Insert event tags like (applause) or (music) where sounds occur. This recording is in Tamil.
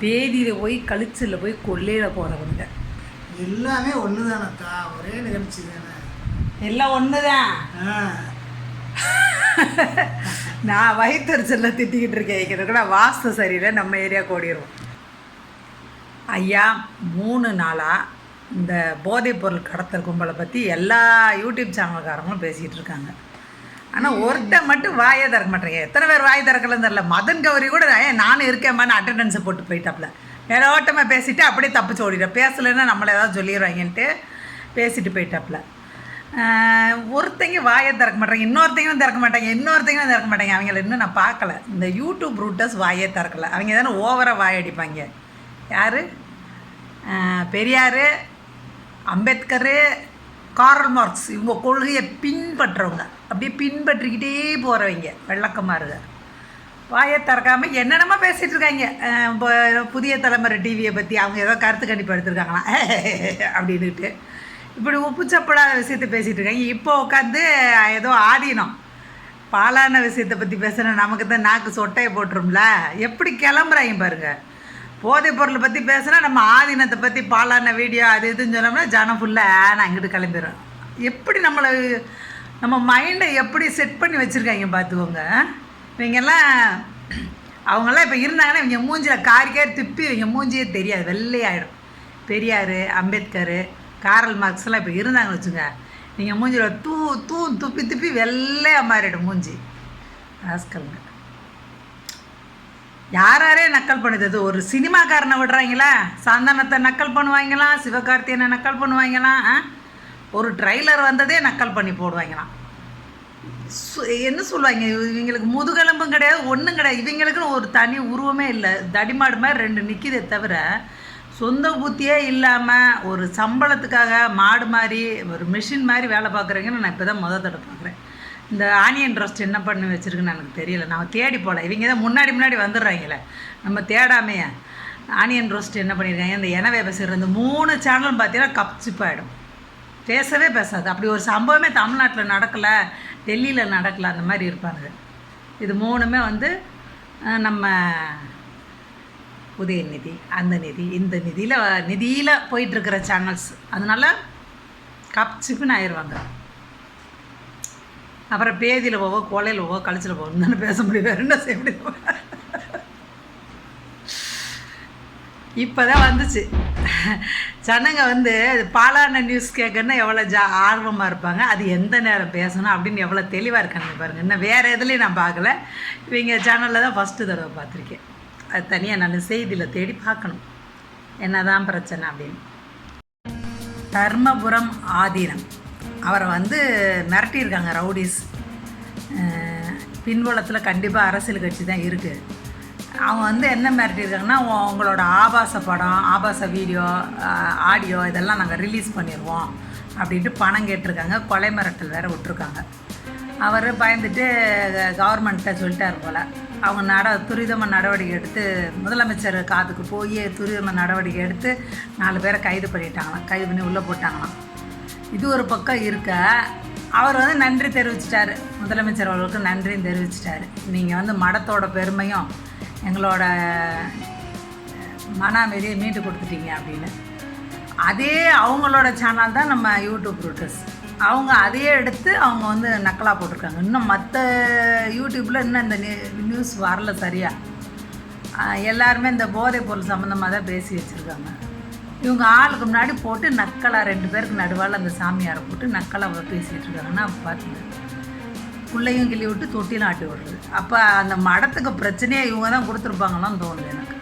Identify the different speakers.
Speaker 1: பேதியில் போய் கழிச்சில் போய் கொல்லையில் போகிறவங்க
Speaker 2: எல்லாமே ஒன்று தானத்தா ஒரே நிகழ்ச்சி தானே.
Speaker 1: எல்லாம் ஒன்று தான் (laughs) நான் வயிற்றுச்சலில் திட்டிக்கிட்டு இருக்கேன். இருக்கிற வாஸ்து சரியில்லை. நம்ம ஏரியாவுக்கு ஓடிடுவோம் ஐயா மூணு நாளாக இந்த போதைப்பொருள் கடத்தல் கும்பலை பற்றி எல்லா யூடியூப் சேனல்காரங்களும் பேசிகிட்டு இருக்காங்க. ஆனால் ஒருத்தன் மட்டும் வாயே திறக்க மாட்டேங்க எத்தனை பேர் வாய் திறக்கலன்னு தெரில மதன் கௌரி கூட ஏன் நானும் இருக்கேம்மான்னு அட்டண்டன்ஸை போட்டு போயிட்டாப்புல மேலோட்டமாக பேசிட்டு அப்படியே தப்பிச்சு ஓடிட்டேன். பேசலைன்னா நம்மளை ஏதாவது சொல்லிடுவாங்கன்ட்டு பேசிட்டு போயிட்டாப்புல ஆஹ் ஒருத்தங்க வாயை திறக்க மாட்டாங்க. இன்னொருத்தங்களும் திறக்க மாட்டாங்க. இன்னொருத்தங்களும் திறக்க மாட்டாங்க. அவங்கள இன்னும் நான் பார்க்கல. இந்த யூடியூப் ரூட்டர்ஸ் வாயே திறக்கல. அவங்க தானே ஓவராக வாய் அடிப்பாங்க. யார்? பெரியார் அம்பேத்கர் காரல் மார்க்ஸ் இவங்க கொள்கையை பின்பற்றவங்க. அப்படியே பின்பற்றிக்கிட்டே போகிறவங்க வெள்ளக்கமாருங்க வாயை திறக்காமல் என்னென்னமோ பேசிகிட்டு இருக்காங்க. இப்போ புதிய தலைமுறை டிவியை பற்றி அவங்க ஏதோ கருத்து கண்டிப்பாக எடுத்துருக்காங்களா? (laughs) அப்படின்னுட்டு. இப்படி உப்புச்சப்படாத விஷயத்தை பேசிகிட்டு இருக்காங்க. இப்போ உட்காந்து ஏதோ ஆதீனம். பாலான விஷயத்தை பற்றி பேசுனா நமக்கு தான் நாக்கு சொட்டையை போட்டுரும்ல. எப்படி கிளம்புறாங்க பாருங்க. போதைப் பொருளை பற்றி பேசுனா நம்ம ஆதீனத்தை பற்றி பாலான வீடியோ அது இதுன்னு சொன்னோம்னா ஜனம் ஃபுல்லாக நான் இங்கிட்டு கிளம்பிடுறோம் எப்படி நம்மளை நம்ம மைண்டை எப்படி செட் பண்ணி வச்சுருக்காங்க பார்த்துக்கோங்க. இவங்கெல்லாம் அவங்கெல்லாம் இப்போ இருந்தாங்கன்னா இவங்க மூஞ்சியில் காரிக்காரி திப்பி இவங்க மூஞ்சியே தெரியாது வெள்ளையாயிடும் பெரியார் அம்பேத்கர் காரல் மார்க்ஸ்லாம் இப்போ இருந்தாங்கன்னு வச்சுங்க நீங்கள் மூஞ்சியில் தூ தூ துப்பி துப்பி வெள்ளையாக மாறிடும் மூஞ்சி. ராஸ்கல்ங்க. யார் யாரே நக்கல் பண்ணுது? ஒரு சினிமாக்காரனை விடுறாங்களா. சந்தானத்தை நக்கல் பண்ணுவாங்களாம் சிவகார்த்தியனை நக்கல் பண்ணுவாங்களாம் ஆ? ஒரு ட்ரைலர் வந்ததே நக்கல் பண்ணி போடுவாங்களாம். சு- என்ன சொல்லுவாங்க இவங்களுக்கு முதுகெலும்பும் கிடையாது ஒன்றும் கிடையாது. இவங்களுக்குன்னு ஒரு தனி உருவமே இல்லை. தடிமாடு மாதிரி ரெண்டு நிற்கிதே தவிர சொந்த புத்தியே இல்லாமல் ஒரு சம்பளத்துக்காக மாடு மாதிரி ஒரு மிஷின் மாதிரி வேலை பார்க்குறீங்கன்னு நான் இப்போ தான் முதல் தடவை பார்க்குறேன். இந்த ஆனியன் ரோஸ்ட் என்ன பண்ணி வச்சுருக்குன்னு எனக்கு தெரியல. நான் தேடி போகல. இவங்க தான் முன்னாடி முன்னாடி வந்துடுறாங்களே. நம்ம தேடாமையே. ஆனியன் ரோஸ்ட் என்ன பண்ணியிருக்காங்க? இந்த எனவே பேசுகிற இந்த மூணு சேனலும் பார்த்தீங்கன்னா கப்சிப்பாயிடும் பேசவே பேசாது. அப்படி ஒரு சம்பவமே தமிழ்நாட்டில் நடக்கலை டெல்லியில் நடக்கலை அந்த மாதிரி இருப்பாங்க இது மூணுமே வந்து நம்ம நம்ம உதயநிதி அந்த நிதி இந்த நிதியில் நிதியில் போயிட்டுருக்கிற சேனல்ஸ் அதனால கப்சிப்புன்னு ஆயிடுவாங்க அப்புறம் பேதியில் போவோ கொலையில் போவோ கழிச்சில் போவோம் தானே பேச முடியும். வேறு என்ன செய்ய முடியும்? இப்போ தான் வந்துச்சு. ஜனங்க வந்து பாலான நியூஸ் கேட்கணுன்னா எவ்வளோ ஜா ஆர்வமாக இருப்பாங்க. அது எந்த நேரம் பேசணும் அப்படின்னு எவ்வளோ தெளிவாக இருக்காங்க பாருங்கள் இன்னும் வேறு எதுலேயும் நான் பார்க்கல. இவங்க சேனலில் தான் ஃபஸ்ட்டு தடவை பார்த்துருக்கேன். அது தனியாக நான் செய்தியில் தேடி பார்க்கணும். என்னதான் பிரச்சனை அப்படின்னு. தர்மபுரம் ஆதீனம். அவரை வந்து மிரட்டியிருக்காங்க ரவுடிஸ். பின்புலத்தில் கண்டிப்பாக அரசியல் கட்சி தான் இருக்குது அவங்க வந்து என்ன மிரட்டியிருக்காங்கன்னா உங்களோட ஆபாச படம் ஆபாச வீடியோ ஆடியோ இதெல்லாம் நாங்கள் ரிலீஸ் பண்ணிடுவோம் அப்படின்ட்டு பணம் கேட்டிருக்காங்க. கொலை மிரட்டல் வேறு விட்டுருக்காங்க. அவர் பயந்துட்டு கவர்மெண்ட்டை சொல்லிட்டார் போல். அவங்க நட துரிதமாக நடவடிக்கை எடுத்து முதலமைச்சர் காதுக்கு போய் துரிதமாக நடவடிக்கை எடுத்து நாலு பேரை கைது பண்ணிட்டாங்களாம். கைது பண்ணி உள்ளே போட்டாங்களாம். இது ஒரு பக்கம் இருக்க. அவர் வந்து நன்றி தெரிவிச்சிட்டார். முதலமைச்சர் அவர்களுக்கு நன்றியும் தெரிவிச்சிட்டாரு. நீங்கள் வந்து மடத்தோட பெருமையும் எங்களோட மன அமைதியை மீட்டு கொடுத்துட்டீங்க அப்படின்னு. அதே அவங்களோட சேனல் தான் நம்ம யூடியூப் ரூட்டர்ஸ் அவங்க அதையே எடுத்து அவங்க வந்து நக்கலாக போட்டிருக்காங்க. இன்னும் மற்ற யூடியூப்பில் இன்னும் இந்த நியூஸ் வரல சரியாக எல்லாருமே இந்த போதைப் பொருள் சம்மந்தமாக தான் பேசி வச்சுருக்காங்க. இவங்க ஆளுக்கு முன்னாடி போட்டு நக்கலாக ரெண்டு பேருக்கு நடுவால் அந்த சாமியாரை போட்டு நக்கலாக பேசிகிட்டு இருக்காங்கன்னா பார்த்துங்க பிள்ளையும் கிள்ளி விட்டு தொட்டிலும் ஆட்டி விடுறது அப்போ அந்த மடத்துக்கு பிரச்சனையே இவங்க தான் கொடுத்துருப்பாங்களான்னு தோணுது எனக்கு.